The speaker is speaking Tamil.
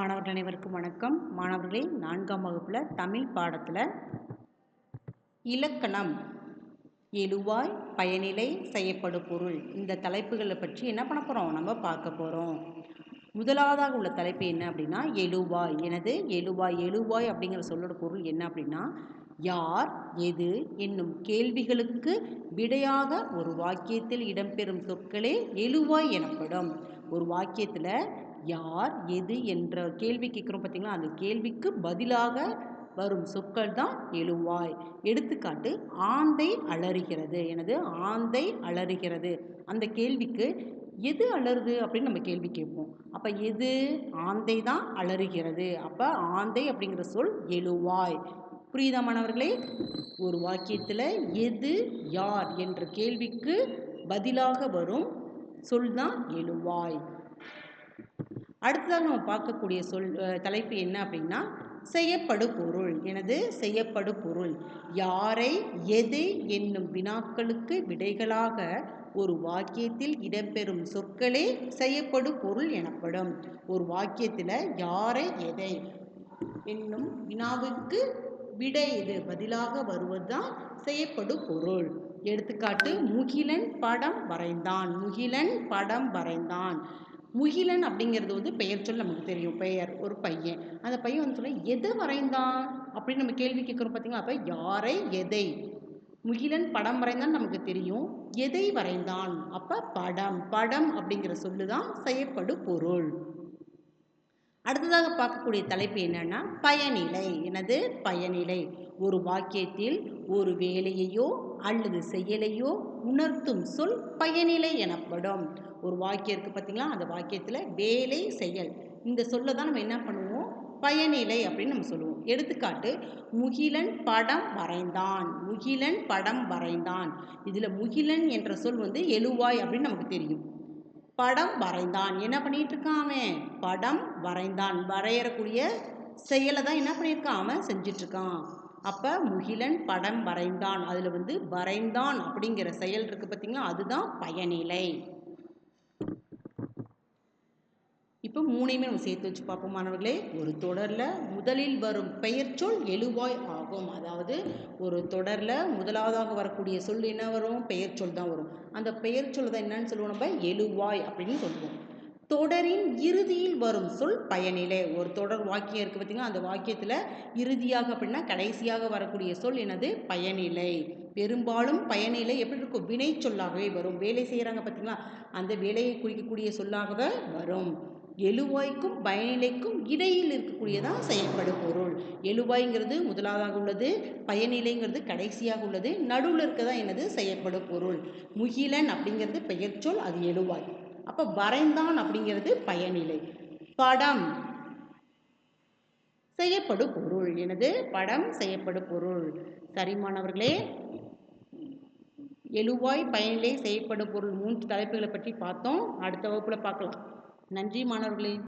மாணவர்கள் அனைவருக்கும் வணக்கம். மாணவர்களே நான்காம் வகுப்பில் தமிழ் பாடத்தில் இலக்கணம் எழுவாய் பயனிலை செய்யப்படும் பொருள் இந்த தலைப்புகளை பற்றி என்ன பண்ண போகிறோம் நம்ம பார்க்க போகிறோம் முதலாவதாக உள்ள தலைப்பு என்ன அப்படின்னா எழுவாய். எனது எழுவாய் எழுவாய் அப்படிங்கிற சொல்லோட பொருள் என்ன அப்படின்னா யார் எது என்னும் கேள்விகளுக்கு விடையாக ஒரு வாக்கியத்தில் இடம்பெறும் சொற்களே எழுவாய் எனப்படும். ஒரு வாக்கியத்தில் யார் எது என்ற கேள்வி கேட்குறோம் பார்த்தீங்களா அந்த கேள்விக்கு பதிலாக வரும் சொற்கள் தான் எழுவாய். எடுத்துக்காட்டு ஆந்தை அலறுகிறது. எனது ஆந்தை அலறுகிறது. அந்த கேள்விக்கு எது அலறுது அப்படின்னு நம்ம கேள்வி கேட்போம். அப்போ எது? ஆந்தை தான் அலறுகிறது. அப்போ ஆந்தை அப்படிங்கிற சொல் எழுவாய். புரியுதா மாணவர்களே? ஒரு வாக்கியத்தில் எது யார் என்ற கேள்விக்கு பதிலாக வரும் சொல் தான் எழுவாய். அடுத்ததாக நம்ம பார்க்கக்கூடிய சொல் தலைப்பு என்ன அப்படின்னா செய்யப்படு பொருள் எனது செய்யப்படு பொருள் யாரை எது என்னும் வினாக்களுக்கு விடைகளாக ஒரு வாக்கியத்தில் இடம்பெறும் சொற்களே செய்யப்படு பொருள் எனப்படும். ஒரு வாக்கியத்தில் யாரை எதை என்னும் வினாவுக்கு விடை இது பதிலாக வருவதுதான் செய்யப்படு பொருள் எடுத்துக்காட்டு முகிலன் படம் வரைந்தான். முகிலன் படம் வரைந்தான். முகிலன் அப்படிங்கிறது வந்து பெயர் சொல் நமக்கு தெரியும். பெயர் ஒரு பையன். அந்த பையன் வந்து சொல்ல எதை வரைந்தான் அப்படின்னு நம்ம கேள்வி கேட்குறோம் பார்த்தீங்களா அப்போ யாரை எதை? முகிலன் படம் வரைந்தான் நமக்கு தெரியும். எதை வரைந்தான் அப்போ படம் படம் அப்படிங்கிற சொல்லு தான் செய்யப்படும் பொருள். அடுத்ததாக பார்க்கக்கூடிய தலைப்பு என்னன்னா பயனிலை. எனது பயனிலை. ஒரு வாக்கியத்தில் ஒரு வேலையையோ அல்லது செயலையோ உணர்த்தும் சொல் பயனிலை எனப்படும். ஒரு வாக்கியம் இருக்குது பார்த்திங்களா அந்த வாக்கியத்தில் வேலை செயல். இந்த சொல்லை தான் நம்ம என்ன பண்ணுவோம்? பயனிலை அப்படின்னு நம்ம சொல்லுவோம். எடுத்துக்காட்டு முகிலன் படம் வரைந்தான். முகிலன் படம் வரைந்தான். இதில் முகிலன் என்ற சொல் வந்து எழுவாய் அப்படின்னு நமக்கு தெரியும். படம் வரைந்தான். என்ன பண்ணிட்டு இருக்கான் அவன்? படம் வரைந்தான். வரையறக்கூடிய செயலை தான் என்ன பண்ணியிருக்கான்? அவன் செஞ்சிட்ருக்கான் அப்போ முகிலன் படம் வரைந்தான். அதில் வந்து வரைந்தான் அப்படிங்கிற செயல் இருக்குது பார்த்தீங்களா அதுதான் பயனிலை. இப்போ மூணையுமே நம்ம சேர்த்து வச்சு பார்ப்போம் மாணவர்களே. ஒரு தொடரில் முதலில் வரும் பெயர் சொல் எழுவாய் ஆகும். அதாவது ஒரு தொடரில் முதலாவதாக வரக்கூடிய சொல் என்ன வரும்? பெயர் சொல் தான் வரும். அந்த பெயர் சொல் தான் என்னன்னு சொல்லுவோம் நம்ம? எழுவாய் அப்படின்னு சொல்லுவோம். தொடரின் இறுதியில் வரும் சொல் பயனிலை. ஒரு தொடர் வாக்கியம் இருக்குது பார்த்திங்கன்னா அந்த வாக்கியத்தில் இறுதியாக அப்படின்னா கடைசியாக வரக்கூடிய சொல் என்னது? பயனிலை. பெரும்பாலும் பயனிலை எப்படி இருக்கும்? வினை சொல்லாகவே வரும். வேலை செய்கிறாங்க பார்த்திங்களா அந்த வேலையை குறிக்கக்கூடிய சொல்லாகவே வரும். எழுவாய்க்கும் பயனிலைக்கும் இடையில் இருக்கக்கூடியதான் செயல்படும் பொருள். எழுவாய்ங்கிறது முதலாவதாக உள்ளது பயனிலைங்கிறது கடைசியாக உள்ளது நடுவில் இருக்கதான் என்னது? செயல்படும் பொருள். முகிலன் அப்படிங்கிறது பெயர் சொல் அது எழுவாய். அப்போ வரைந்தான் அப்படிங்கிறது பயனிலை. படம். செய்யப்படும் பொருள் எனது படம் செய்யப்படும் பொருள் சரிமானவர்களே எழுவாய் பயனிலை செய்யப்படும் பொருள் மூன்று தலைப்புகளை பற்றி பார்த்தோம். அடுத்த வகுப்பில் பார்க்கலாம். நன்றி மாணவர்களே.